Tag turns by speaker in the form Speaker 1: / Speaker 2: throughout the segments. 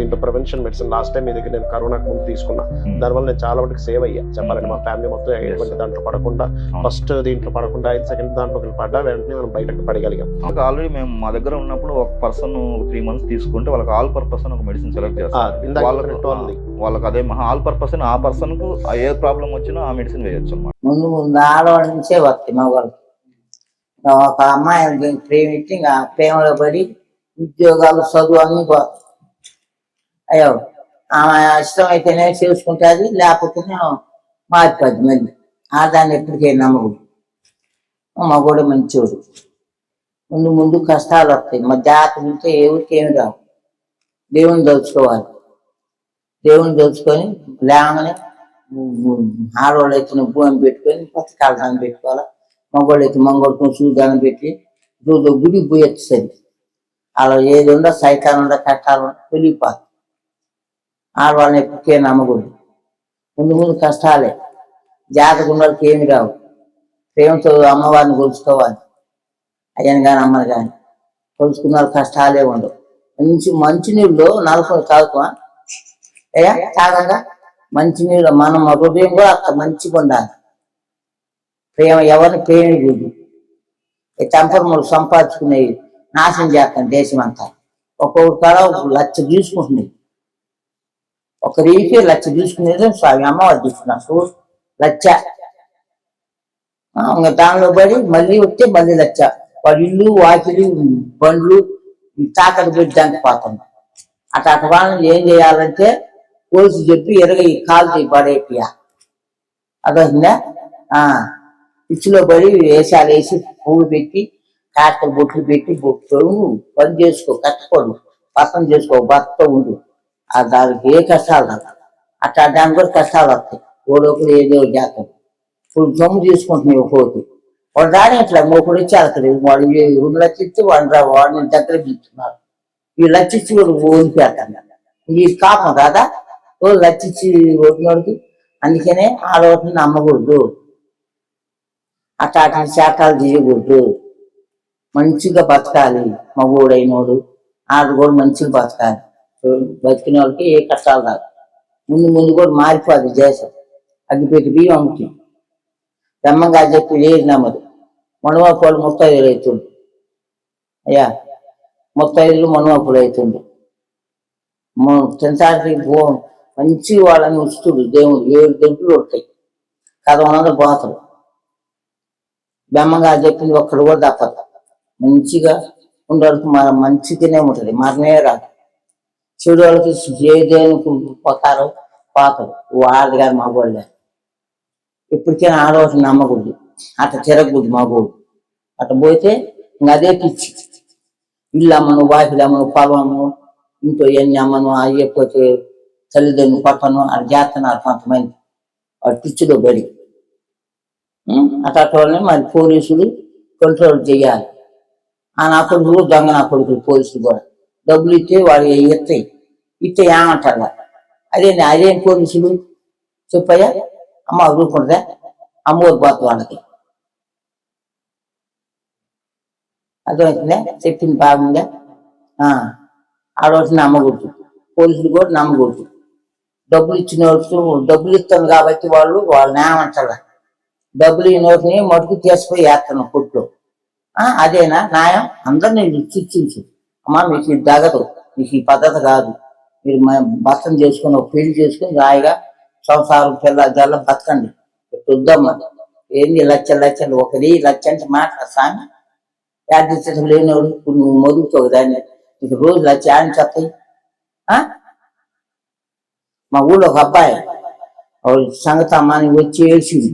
Speaker 1: దీంట్లో prevention medicine last time మీ దగ్గర నేను కరోనాకు ముందు తీసుకున్నా. దానివల్ల నేను చాలా వరకు సేవ్ అయ్యా. చెప్పాలంటే మా ఫ్యామిలీ మొత్తం ఎటువంటి దాంట్లో పడకుండా ఫస్ట్ దీంట్లో పడకుండా ఐదు సెకండ్ దాంట్లో పడ్డా వెంటనే మనం బయటకు పడగలిగాం.
Speaker 2: ఆల్రెడీ మేము మా దగ్గర ఉన్నప్పుడు ఒక పర్సన్ త్రీ మంత్స్ తీసుకుంటే వాళ్ళకి ఆల్ పర్పస్ అని ఒక మెడిసిన్ సెలెక్ట్ చేస్తారు. వాళ్ళకు. వాళ్ళకి అదే ఆల్ పర్పస్ ఆ పర్సన్కు ఏ ప్రాబ్లం వచ్చినా ఆ మెడిసిన్ వేయొచ్చు అనమాట
Speaker 3: ముందు ముందు ఆడవాళ్ళ నుంచే వస్తాయి ఒక అమ్మాయి ప్రేమించి ఇంకా ప్రేమలో పడి ఉద్యోగాలు చదువు అన్ని అయ్యో ఆమె ఇష్టం అయితేనే చేసుకుంటుంది లేకపోతే మారిపోద్ది మళ్ళీ. ఆదాన్ని ఎప్పటికీ నమ్మకూడదు. మగోడు మంచోడు. ముందు ముందు కష్టాలు వస్తాయి. మా జాతర ఉంటే ఎవరికి ఏమి రావు. దేవుని దోచుకోవాలి. దేవుని దోచుకొని లేమని ఆడవాళ్ళు అయితే భూమి పెట్టుకొని పచ్చకాల దాన్ని పెట్టుకోవాలి? మగవాళ్ళు అయితే మంగళతో సూదానం పెట్టి రోజు గుడి పోయొచ్చు సరి అలా ఏది ఉందో సైతాలు ఉందో కష్టాలు ఉందో వెళ్ళిపోతుంది ఆడవాళ్ళని ఎప్పటికే నమ్మకూడదు. ముందు ముందు కష్టాలే. జాతక వాళ్ళకి ఏమి రావు. ప్రేమతో అమ్మవారిని కొలుచుకోవాలి. అయ్యని కానీ అమ్మని కానీ కొలుచుకున్న కష్టాలే ఉండవు. మంచి మంచినీళ్ళు నలుపుని తాగుతా అయ్యా తాగంగా? మంచినీళ్ళు మనం హృదయం కూడా అంత మంచిగా ఉండాలి ప్రేమ ఎవరిని ప్రేమికుడు ఈ టెంపర్ములు సంపాదించుకునేవి నాశనం చేస్తాం దేశం అంతా ఒక్కొక్క లచ్చ ఒక తీసుకుంటున్నాయి ఒక రీకి లక్ష తీసుకునేది స్వామి అమ్మవారు తీసుకున్నాను చూడు లక్ష ఇంకా దానిలో పడి మళ్ళీ వస్తే మళ్ళీ లక్ష వాడు ఇల్లు వాకిలి బండ్లు ఈ తాకట్టు పెట్టి దానికి పోతుంది అట్లా అటు వాళ్ళని ఏం చేయాలంటే పోలీసు చెప్పి ఎరగ ఈ కాలు పడేపియా అదొందా పిచ్చిలో పడి వేషాలు వేసి పువ్వు పెట్టి కాస్త బొట్లు పెట్టి బొట్లు పని చేసుకో కట్టుకోడు. పక్కన చేసుకో భర్త ఉండు. ఆ దానికి ఏ కష్టాలు రావు అట్లా దానికి కూడా కష్టాలు వస్తాయి ఓడొకడు ఏదో ఒకటి ఇప్పుడు సొమ్ము తీసుకుంటున్నాయి ఒక్కొక్కటి వాడు రాని ఇట్లా మూకుడు వచ్చి అక్కడ వాడు రెండు వాడు రా వాడిని దగ్గర ఇస్తున్నారు ఈ లచ్చిచ్చి ఇచ్చి వాడు ఓడిపోతాను ఈ కాపం కాదా ఓ లచ్చిచ్చి ఓడినోడికి అందుకనే ఆడవాటిని నమ్మకూడదు అట్లా అట్లా శాఖలు తీయకూడదు మంచిగా బతకాలి మగోడైనోడు ఆడు కూడా మంచిగా బతకాలి బతికిన వాళ్ళకి ఏ కష్టాలు రాదు ముందు ముందు కూడా మారిపోదు దేశం. అగ్గిపెట్టి బియ్యం అమ్ముతుంది బ్రహ్మంగా చెప్పి లేదు నమ్మదు. మనవాపులు ముత్తైదులు అవుతుండు అయ్యా ముత్తైదులు మనవాపులు అవుతుండు తినటానికి పో మంచి వాళ్ళని ఉంచుతుడు దేవుడు ఏడు గంటలు ఉంటాయి. కథ పోతాడు బ్రహ్మంగా చెప్పింది ఒక్కడు కూడా తప్పదు. మంచిగా ఉండడానికి మన మంచిగానే ఉంటుంది. మరణే రాదు. చెడు వాళ్ళకి ఏ దేవునికి పోతారో పోతారు. వాళ్ళది కాదు మగవాళ్ళే. ఇప్పటికైనా ఆడవాళ్ళని నమ్మకూడదు. అట్ట తిరగకూడదు మగవాడు అట్ట పోతే ఇంకా అదే పిచ్చి. ఇల్లు అమ్మను వాకిలు అమ్మను పొలము ఇంట్లో ఎన్ని అమ్మను అయ్యకపోతే తల్లిదండ్రులు పక్కను అది చేస్తున్నారు కొంతమంది. వాడు పిచ్చిలో బడి. ఉం? వాళ్ళని మరి పోలీసులు కంట్రోల్ చేయాలి. ఆ నా కొడుకులు దొంగ నా కొడుకులు పోలీసులు కూడా. డబ్బులు ఇస్తే వాళ్ళు ఇస్తాయి ఇస్తే ఏమంటారు అదే అదేం పోలీసులు? చెప్పయ్యా. అమ్మ ఊరుకుంటుందా అమ్మోరు పోతుంది వాళ్ళకి అర్థమవుతుందా? చెప్పింది బాగుందా? ఆ, ఆడవాళ్ళని నమ్మకూడదు పోలీసులు కూడా నమ్మకూడదు డబ్బులు ఇచ్చిన డబ్బులు ఇస్తాను కాబట్టి వాళ్ళు వాళ్ళని ఏమంటారు డబ్బులు ఈ నోటిని మటుకు తీసుకుపోయి వేస్తాను కొట్లో. అదేనా? న్యాయం? అందరినీ చర్చించు అమ్మ మీకు ఇది తగదు. మీకు ఈ పద్ధతి కాదు. మీరు భర్తను చేసుకుని ఒక పెళ్ళి చేసుకుని రాయిగా సంసారం పిల్ల జల్ల బతకండి. చూద్దామా ఏంది లక్ష లక్షలు ఒకది లక్ష అంటే మాట సామి. యాదృష్టం లేనివాడు ఇప్పుడు నువ్వు మొదుగుతావు దాన్ని. నీకు రోజు లక్ష అని చెప్తాయి మా ఊళ్ళో ఒక అబ్బాయి ఆవిడ సంగతి అమ్మాని వచ్చి ఏడ్చింది.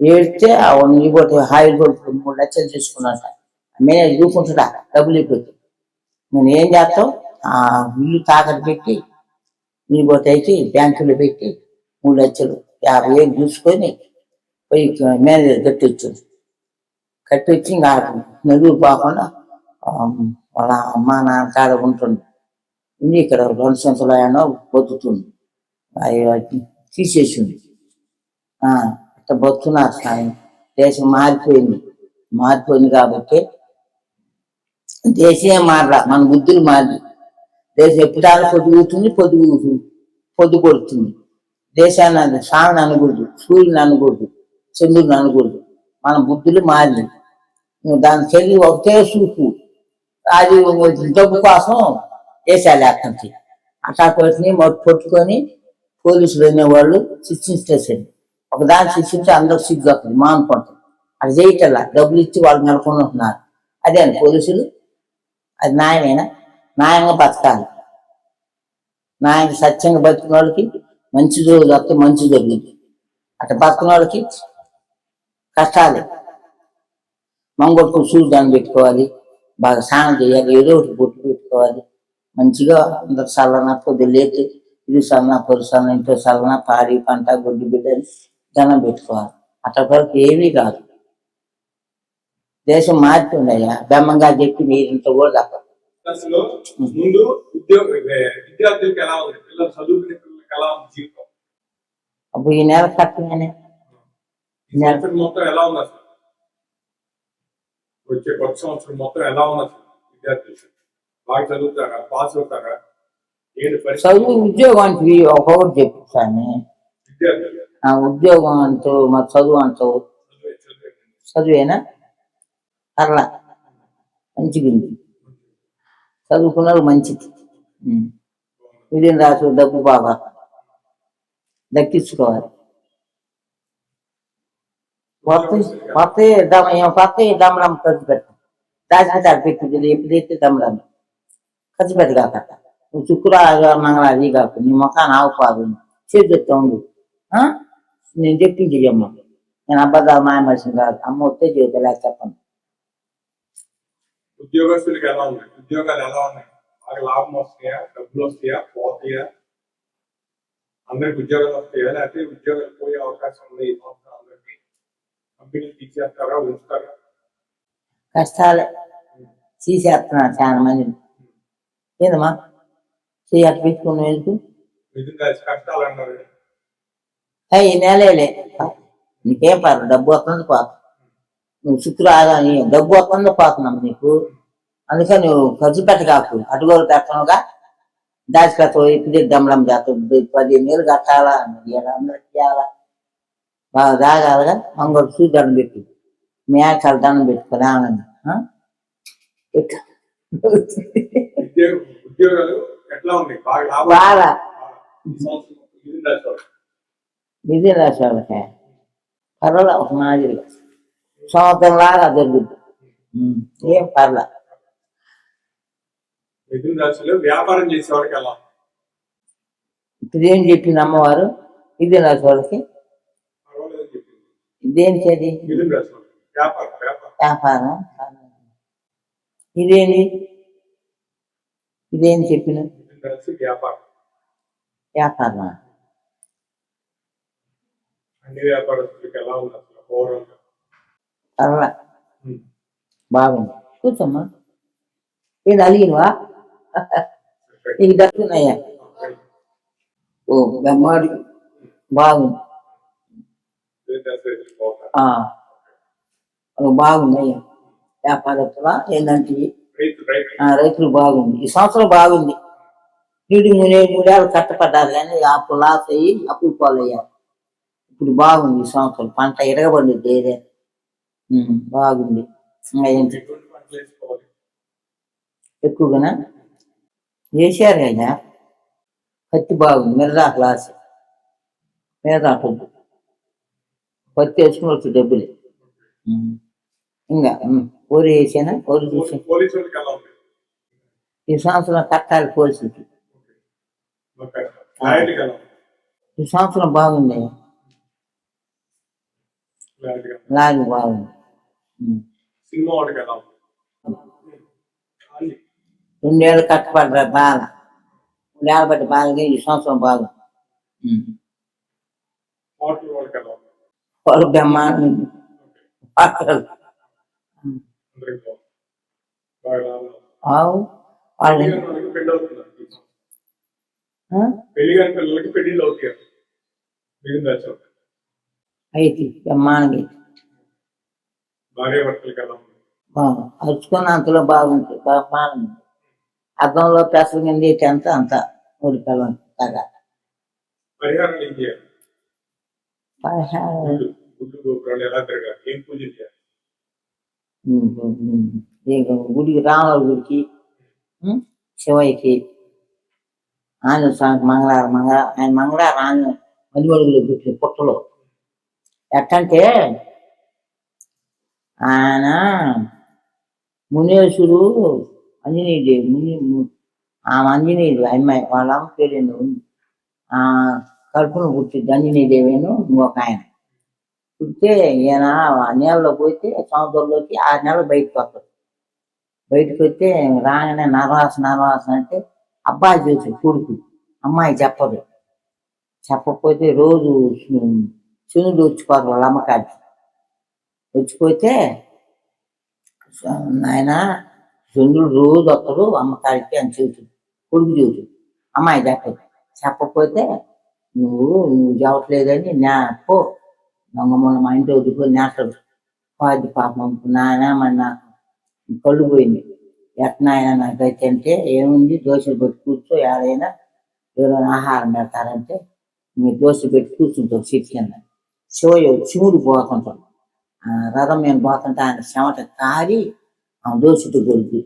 Speaker 3: ఏడితే ఆవిడ కొట్టి హాయిల్ కొడుకు మూడు లక్షలు తీసుకున్నట మేనేజ్ చూకుంటున్నా డబ్బులు ఇవ్వదు నేను ఏం చేస్తావు ఆ ఇల్లు తాకట్టు పెట్టి నీ పోతే బ్యాంకులో పెట్టి మూడు లక్షలు యాభై వేలు చూసుకొని పోయి మేనేజర్ కట్టి కట్టించి ఇంకా నలుగురు పోకుండా వాళ్ళ అమ్మ నాన్న కాడ ఉంటుంది ఉంది ఇక్కడ రెండు సంవత్సరాలు అయినా బతుకుతుంది అవి తీసేసింది ఆ, అట్లా బతుకున్నారు సాయం. దేశం మారిపోయింది. మారిపోయింది కాబట్టి దేశమే మారలా మన బుద్ధులు మారి దేశం ఎప్పుడాలు పొదుగుతుంది పొదుగు పొద్దు కొడుతుంది. దేశాన్ని అది అనకూడదు సూర్యుని అనకూడదు చంద్రుని అనకూడదు. మన బుద్ధులు మారి దాని చెల్లి ఒకటే చూపు. అది డబ్బు కోసం దేశాలు అక్కడికి అట్లా కొట్టి పట్టుకొని పోలీసులు అనేవాళ్ళు శిక్షించేసేది ఒకదాన్ని శిక్షించి అందరూ సిగ్గు అక్కడ మానుకుంటారు అది చేయటల్లా డబ్బులు ఇచ్చి వాళ్ళు నెలకొని ఉంటున్నారు అదే అండి పోలీసులు అది న్యాయమేనా? న్యాయంగా బతకాలి. న్యాయంగా సత్యంగా బతికిన వాళ్ళకి మంచి రోజు వస్తే మంచి జరిగింది అట్లా బతికిన వాళ్ళకి కష్టాలే. మంగళకు సూర్యుదాన్ని పెట్టుకోవాలి. బాగా స్నానం చేయాలి. ఏదో ఒకటి బొట్టు పెట్టుకోవాలి. మంచిగా అందరు చల్లన పొద్దు లేచి ఇది చల్లన పొరు సన్న ఇంట్లో చల్లన పాడి పంట గొడ్డు బిడ్డని దండం పెట్టుకోవాలి. అట్లా వరకు ఏమీ కాదు. దేశం మారుతుందయ్యా. బెమ్మంగా చెప్పి మీరింత కూడా తప్ప
Speaker 4: దశలో ముందు ఉద్యోగ విద్యార్థులకు ఎలా ఉంది? పిల్లలు చదువుకునే పిల్లలకి ఎలా ఉంది జీవితం?
Speaker 3: అప్పుడు ఈ నెల కట్టమేనే
Speaker 4: మొత్తం ఎలా ఉంది అసలు? వచ్చే కొత్త సంవత్సరం మొత్తం ఎలా ఉంది అసలు విద్యార్థులు? బాగా చదువుతారా? పాస్ అవుతారా?
Speaker 3: చదువు ఉద్యోగం అంటే ఒక్కొక్కటి చెప్తాను ఉద్యోగం అంటూ మరి చదువు అంటూ
Speaker 4: చదివే చదివే.
Speaker 3: చదివేనా? అట్లా మంచిగా ఉంది చదువుకున్నారు మంచిది ఉం. విధిని రాసు డబ్బు బాగా దక్కించుకోవాలి కొత్త కొత్త దమ కొత్త దమడం ఖర్చు పెట్టు దాచిపెట్టాలి పెట్టుకుంది ఎప్పుడైతే దమడం ఖర్చు పెట్టు కాక నువ్వు శుక్రవారం మంగళ అది కాకు నీ ముఖాన్ని ఆవుపాదు చేతి ఉండు ఆ? నేను చెప్పింది చెయ్యమ్మ నేను అబద్ధాలు మాయ మనిషిని కాదు అమ్మ వస్తే చేతులే చెప్పండి
Speaker 4: ఉద్యోగస్తులకు ఎలా ఉన్నాయి? ఉద్యోగాలు ఎలా ఉన్నాయి? బాగా లాభం వస్తాయా? డబ్బులు వస్తాయా? పోతాయా? అందరికి ఉద్యోగాలు వస్తాయా? లేకపోతే ఉద్యోగాలు పోయే అవకాశం ఉంది ఈ సంవత్సరం అందరికి? కంపెనీలు తీసేస్తారా? ఉంచుతారా?
Speaker 3: కష్టాలే తీసేస్తున్నారు చాలా మందిని ఏందమ్మా? చేయి అట్టు పెట్టుకుని వెళ్తూ.
Speaker 4: కష్టాలు అన్నారు
Speaker 3: ఈ నెలేలే నీకేం పర్లేదు డబ్బు వస్తుంది పోత నువ్వు శుక్రవారం ఈ డబ్బు వస్తుంది పోతున్నాం నీకు. అందుకని నువ్వు ఖర్చు పెట్టకాకు అటుగోలు పెట్టనుగా. దాచిపెట్టవు. ఇప్పుడు దమ్మడం చేస్తావు. పదిహేను వేలు కట్టాలా? అందరికి చేయాలా బాగా తాగాలిగా మంగళ సూర్యుడు పెట్టు. మేకాల దండం పెట్టుకొని ఆనందం
Speaker 4: బాగా.
Speaker 3: ఇది రాశి వాళ్ళకి పర్వాలే ఒక మాదిరిగా. సంవత్సరం లాగా జరుగుద్ది. ఏం పర్లే.
Speaker 4: మిథున రాశిలో వ్యాపారం చేసే వాళ్ళకి ఎలా?
Speaker 3: ఇప్పుడు ఏం చెప్పింది అమ్మవారు? ఇది రాశి వాళ్ళకి అది?
Speaker 4: వాళ్ళకి వ్యాపారం
Speaker 3: ఇదేంటి ఇదేం చెప్పిన
Speaker 4: వ్యాపారం.
Speaker 3: వ్యాపారం
Speaker 4: అన్ని వ్యాపారస్తులకు ఎలా ఉంది
Speaker 3: పర్వాలే బాగుంది. కూర్చోమ్మా. ఇది అలిగినవా నీకు దక్కున్నాయా? ఓ బెమ్మాడి బాగుంది. బాగున్నాయి? వ్యాపారస్తులా ఏంటంటే రైతులు బాగుంది. ఈ సంవత్సరం బాగుంది. నీటి మూడే మూడేళ్ళు కట్టపడ్డారు కానీ అప్పుడు లాస్ అయ్యి అప్పులు పాలయ్యారు. ఇప్పుడు బాగుంది ఈ సంవత్సరం. పంట ఎరగబడింది ఏదే ఉమ్, బాగుంది. ఎక్కువగానా? వేసారు కదా? పత్తి బాగుంది. మిరదాకు క్లాస్. మిరదాకు వద్దు. పత్తి వేసుకోవచ్చు డబ్బులు. ఇంకా ఊరు వరి వేసానా? వరి చూసి. ఈ సంవత్సరం కట్టాలి పోలీసులకి ఈ సంవత్సరం బాగుంది. లాగి బాగుంది.
Speaker 4: సినిమా వాళ్ళకి ఎలా ఉంది అన్ని.
Speaker 3: రెండేళ్ళు కట్టపడ్డారు బాగా రెండేళ్ళ బట్టి బాగా ఈ సంవత్సరం బాగుంది ఉమ్.
Speaker 4: హోటల్ వాళ్ళకి ఎలా ఉంది
Speaker 3: వాళ్ళు బ్రహ్మాండం. పాత్రలు
Speaker 4: అందరికి బాగుంది బాగా లాభం
Speaker 3: ఆవు వాళ్ళు
Speaker 4: పెళ్ళి కాని వాళ్ళకి పెళ్ళి అవుతున్నారు
Speaker 3: ఆ?
Speaker 4: పెళ్ళి కాని పిల్లలకి పెళ్ళిళ్ళు అవుతాయి. మిగిలిన దశ
Speaker 3: అయితే బ్రహ్మాండంగా
Speaker 4: భార్య భర్తలకి ఎలా ఉంది
Speaker 3: బాగా అరుచుకున్నంతలో బాగుంటుంది బ్రహ్మాండం అద్దంలో పెసలు కింద ఎంత అంత ఊరి పిల్లలు తగా గుడికి రాముల గుడికి శివయ్యకి ఆంజనేయ స్వామికి మంగళవారం మంగళవారం ఆయన మంగళవారం ఆంజనేయ మదిమడుగులో గుట్లు పుట్టలో. ఎట్టంటే ఆయన మునేశ్వరు ఆంజనేయుడు ముని ఆ ఆంజనేయుడు అమ్మాయి వాళ్ళ అమ్మ పేరు ఆ కడుపును పుట్టింది ఆంజనేయదేవేను ఇంకొక ఆయన. పుట్టితే ఈయన ఆ నీళ్ళలో పోతే సముద్రంలోకి ఆరు నెలలు బయటకు వస్తాడు. బయటకు వస్తే రాగానే నరవాస నరవాస అంటే అబ్బాయి చూసి కొడుకు. అమ్మాయి చెప్పదు. చెప్పకపోతే రోజు శనుడు వచ్చిపోతారు వాళ్ళ అమ్మకాడికి. వచ్చిపోతే ఆయన చంద్రుడు రోజు వస్తాడు అమ్మకారికి అని చెబుతుంది. కొడుకు చెబుతుంది. అమ్మాయి చెప్పదు చెప్పకపోతే నువ్వు నువ్వు చెప్పట్లేదని నా పో. దొంగమ్మల మా ఇంటి వదిలిపోయి నేస్తాడు. పాది పాపం నాయన మరి నాకు కళ్ళు పోయింది. ఎట్నాయన నాకైతే అంటే ఏముంది? దోశలు పెట్టి కూర్చో ఎవరైనా ఏదైనా ఆహారం పెడతారంటే మీరు దోశ పెట్టి కూర్చుంటాం సీట్ కింద శివయ్య చిముడు పోతుంటాం రథం మేము పోతుంటే ఆయన చెమట కారి ఆ దోశటి కొడుకు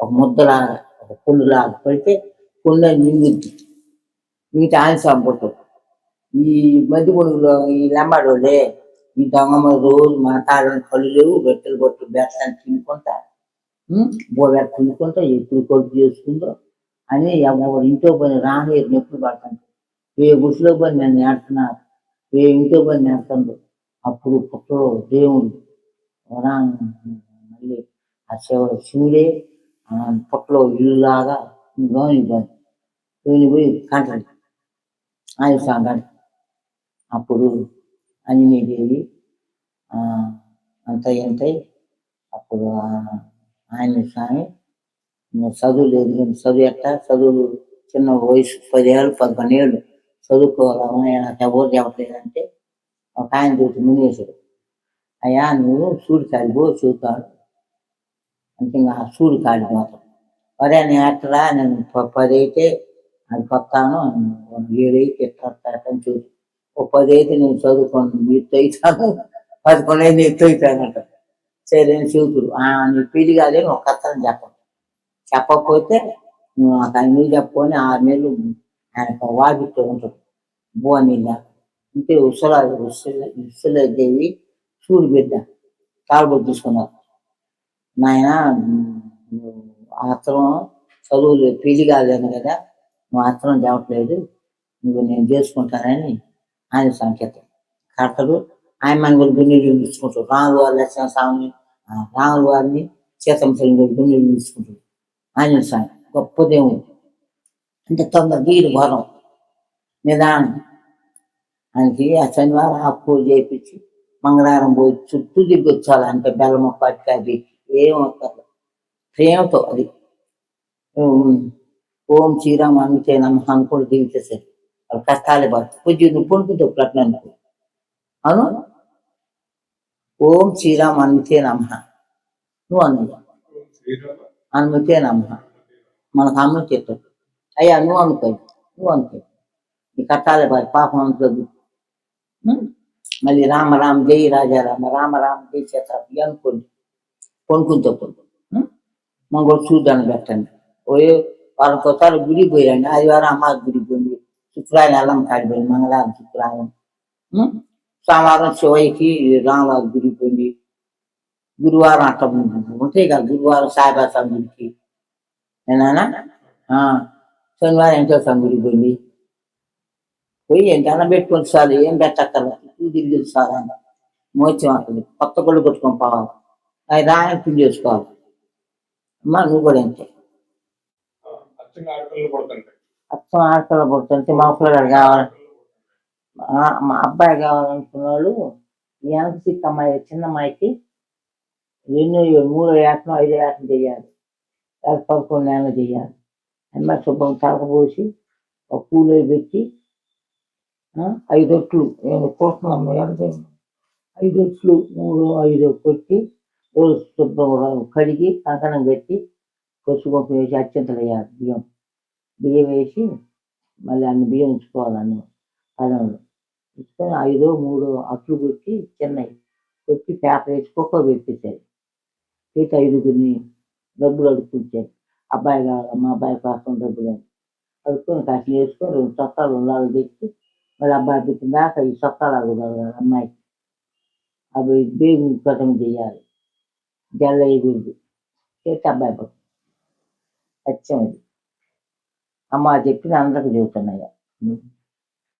Speaker 3: ఒక ముద్దలాగా ఒక పుండులాగా పెడితే పుండు నింగుద్ది మిగతా ఆయన పుట్టదు ఈ మధ్య పొడుగులో ఈ లంబాడోళ్ళే ఈ దొంగమ్మ రోజు మన తాళ్ళని కళ్ళు లేవు బెట్టలు కొట్టు బెట్టని తినుకుంటా. బోబెట్ట తినుకుంటా ఎప్పుడు కొడుకు చేసుకుందో అని ఎవరు ఇంట్లో పని రాను ఎప్పుడు పడుతుంది ఏ గుడిలో పని నేను నేడుతున్నారు ఏ ఇంట్లో పని నేడుతుందో అప్పుడు పుట్టలో దేవుడు వరా మళ్ళీ ఆ శివుడు శివుడే పుట్టలో ఇల్లులాగా లోని పోయి పోయి కంటాడు ఆయన సాగాడు అప్పుడు అంజనీదేవి దేవి అంత ఎంతై అప్పుడు ఆయన స్వామి నువ్వు చదువు లేదు చదువు ఎట్ట? చదువు చిన్న వయసు పదేళ్ళు పదకొండు ఏళ్ళు చదువుకోవాలమ్మా నాకు ఎవరు చెప్పలేదంటే ఒక ఆయన చూసి మునివేశాడు అయ్యా నువ్వు సూడి కాడిపో చూస్తాడు అంటే ఇంకా ఆ సూడి కాడి మాత్రం. అరే నేను ఎట్టరా నేను పది అయితే అది కొత్తాను ఏడు అయితే చూసి ఓ పది అయితే నేను చదువుకోను ఎత్తు అవుతాను పదకొండు అయితే ఎత్తు అవుతానంట సరే అని ఆ నీ పెళ్ళి కాదని ఒక కథను చెప్పను చెప్పకపోతే నువ్వు నాకు ఆయన చెప్పుకొని ఆరు నెలలు ఆయన వాడితో ఉంటాడు. బో ఇంకే ఉసల ఉసల దేవి చూడు బిడ్డ తాళబొట్టు తీసుకున్నారు. నాయన ఆత్రం చదువులు పెళ్ళి కాలేను కదా నువ్వు ఆత్రం చెప్పట్లేదు నువ్వు నేను చేసుకుంటానని ఆయన సంకేతం. కర్తలు ఆయన మన కూడా గుండెలు తీసుకుంటారు. రాములు వారి లక్ష్మణ స్వామిని రాములు వారిని సీతమ్మ కూడా గుండెలు తీసుకుంటారు. ఆయన స్వామి గొప్ప దేవుడు. అంటే తొందర వీరు బలం నిదానం. ఆయనకి ఆ శనివారం ఆ పూజ చేయించి మంగళవారం పోయి చుట్టూ తిరిగి వచ్చాలి బెల్లం పట్టుకాయ అది ఏం ప్రేమతో అది. ఓం శ్రీరామ్ అందుకే నమ్మ అనుకుంటూ దిగుతారు వాళ్ళ కష్టాలే పడుతుంది పూజ నువ్వు పొందుకుంటావు ప్రశ్న అను అవును? ఓం శ్రీరామ్ అనుమతే నమ్మ నువ్వు అన్నయ్య. అనుమతే నమ్మ మనకు అమ్మ చెప్తాడు అయ్యా నువ్వు అనుకో నువ్వు అనుకో నీ కట్టాలి పాపం అనుకోదు మళ్ళీ రామ రామ జై రాజా రామ రామ రామ జై సీతారామ అనుకోండి కొనుక్కుంటూ మనం కూడా చూద్దాన్ని పెట్టండి పోయి వాళ్ళకి ఒకసారి గుడికి పోయిరండి ఆదివారం అమ్మ గుడికి పోయింది శుక్రవారం ఎల్లమ్మ కాడిపోయింది మంగళవారం శుక్రవారం ఉం? సోమవారం శివయ్యకి రామవారి గుడికి పోయింది గురువారం అట్ట ఉంటాయి కదా గురువారం సాయిబాబా గుడికి ఏనానా ఆ, శనివారం వెంకటేశ్వర గుడికి పోయింది పోయి ఏంటి? అన్నం పెట్టుకొని సార్ ఏం పెట్టక్కర్ల. ఇటు తిరిగి సార్ అన్న మోత్యం అక్కడ కొత్త పళ్ళు కొట్టుకొని పోవాలి. అవి రాయని పిండి చేసుకోవాలి. అమ్మా నువ్వు కూడా అంతే అచ్చం ఆడపిల్ల పుడుతుంటే మా పిల్లగాడు కావాలి. మా- అబ్బాయి కావాలనుకున్న వాళ్ళు ఈ వెనక సిక్ అమ్మాయి చిన్న అమ్మాయికి ఎన్నో మూడో ఏటనో ఐదో ఏటనో చేయాలి పదకొండు నెలలు చేయాలి అమ్మ శుభ్రం తలకపోసి ఒక పూలో పెట్టి ఐదొట్లు. ఐదు నేను కోస్తున్నాను ఎంత ఐదు మూడు ఐదు కొట్టి రోజు శుభ్రం కడిగి కంకణం కట్టి పసుపు వేసి అత్యంతలు వేయాలి బియ్యం. బియ్యం వేసి మళ్ళీ అన్ని బియ్యం ఉంచుకోవాలి అన్ని. పదంలో ఉంచుకొని ఐదో మూడో అట్లు కొట్టి చిన్నవి కొట్టి పేపర్ వేసి కుక్క పెట్టేశారు పెట్టి ఐదుగురిని డబ్బులు అడుక్కుంటారు అబ్బాయి కావాలి మా అబ్బాయి కోసం డబ్బులు అని అడుక్కొని కాసిన వేసుకొని రెండు చొక్కాలు ఉండాలి పెట్టి మళ్ళీ అబ్బాయి పెట్టిన దాకా ఈ చొక్కాలు అడుగుతారు అమ్మాయికి. అవి బేగు కథం చేయాలి జల్ల ఎగురుది చేస్తే అబ్బాయి పట్టు సత్యం ఇది అమ్మ చెప్పింది అందరికి చెబుతున్నాయి?